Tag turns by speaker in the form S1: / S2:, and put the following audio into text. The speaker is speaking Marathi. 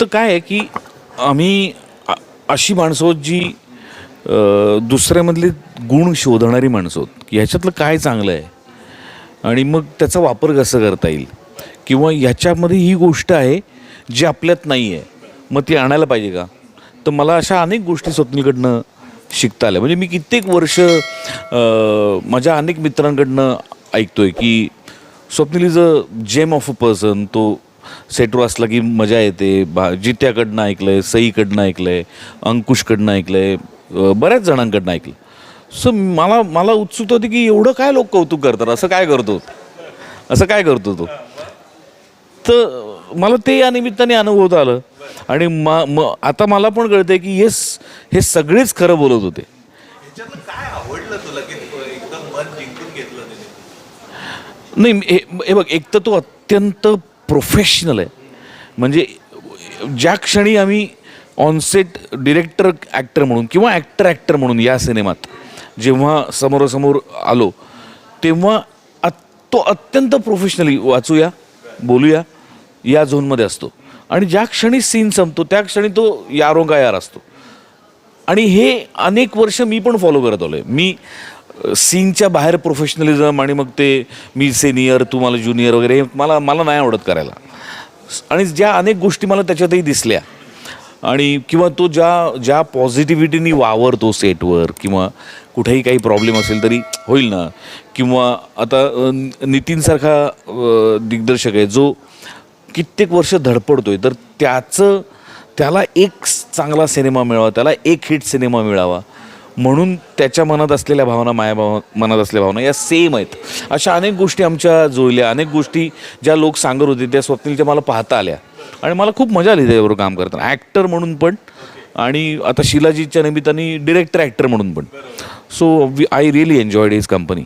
S1: तर काय आहे की आम्ही अशी माणसं आहोत जी दुसऱ्यामधले गुण शोधणारी माणसं आहोत. की ह्याच्यातलं काय चांगलं आहे? आणि मग त्याचा वापर कसं करता येईल? किंवा ह्याच्यामध्ये ही गोष्ट आहे जी आपल्यात नाही आहे मग ती आणायला पाहिजे का? तर मला अशा अनेक गोष्टी स्वप्नीकडनं शिकता आल्या. म्हणजे मी कित्येक वर्ष माझ्या अनेक मित्रांकडनं आहे की Swapnil is a gem of a person तो सेटवर असला की मजा येते बा जित्याकडनं ऐकलं आहे सईकडनं ऐकलं आहे अंकुशकडनं ऐकलं आहे बऱ्याच जणांकडनं ऐकलं सो मला मला उत्सुकता होती की एवढं काय लोक कौतुक करतात? असं काय करतो? असं काय करतो तो? तर मला ते या निमित्ताने अनुभवता आलं. आणि म म आता मला पण कळतंय की येस हे सगळेच खरं बोलत होते. नाही हे बघ एक तर तो अत्यंत प्रोफेशनल आहे. म्हणजे ज्या क्षणी आम्ही ऑनसेट डिरेक्टर ॲक्टर म्हणून किंवा ॲक्टर ॲक्टर म्हणून या सिनेमात जेव्हा समोरासमोर आलो तेव्हा अत- तो अत्यंत प्रोफेशनली वाचूया बोलूया या झोनमध्ये असतो. आणि ज्या क्षणी सीन संपतो त्या क्षणी तो यारोंगा यार असतो. आणि हे अनेक वर्ष मी पण फॉलो करत आलो आहे मी सीनच्या बाहेर प्रोफेशनलिझम आणि मग ते मी सिनियर तू मला ज्युनियर वगैरे हे मला मला नाही आवडत करायला. आणि ज्या अनेक गोष्टी मला त्याच्यातही दिसल्या. आणि किंवा तो ज्या ज्या पॉझिटिव्हिटीनी वावरतो सेटवर किंवा कुठेही काही प्रॉब्लेम असेल तरी होईल ना. किंवा आता नितीनसारखा दिग्दर्शक आहे जो कित्येक वर्ष धडपडतोय तर त्याचं त्याला एक चांगला सिनेमा मिळावा त्याला एक हिट सिनेमा मिळावा म्हणून त्याच्या मनात असलेल्या भावना माया भाव मनात असलेल्या भावना या सेम आहेत. अशा अनेक गोष्टी आमच्या जुळल्या. अनेक गोष्टी ज्या लोक सांगत होते त्या स्वप्नीलच्या मला पाहता आल्या. आणि मला खूप मजा आली त्याच्याबरोबर काम करताना. ॲक्टर म्हणून पण आणि आता शिलाजीच्या निमित्ताने डिरेक्टर ॲक्टर म्हणून पण. So I really enjoyed his company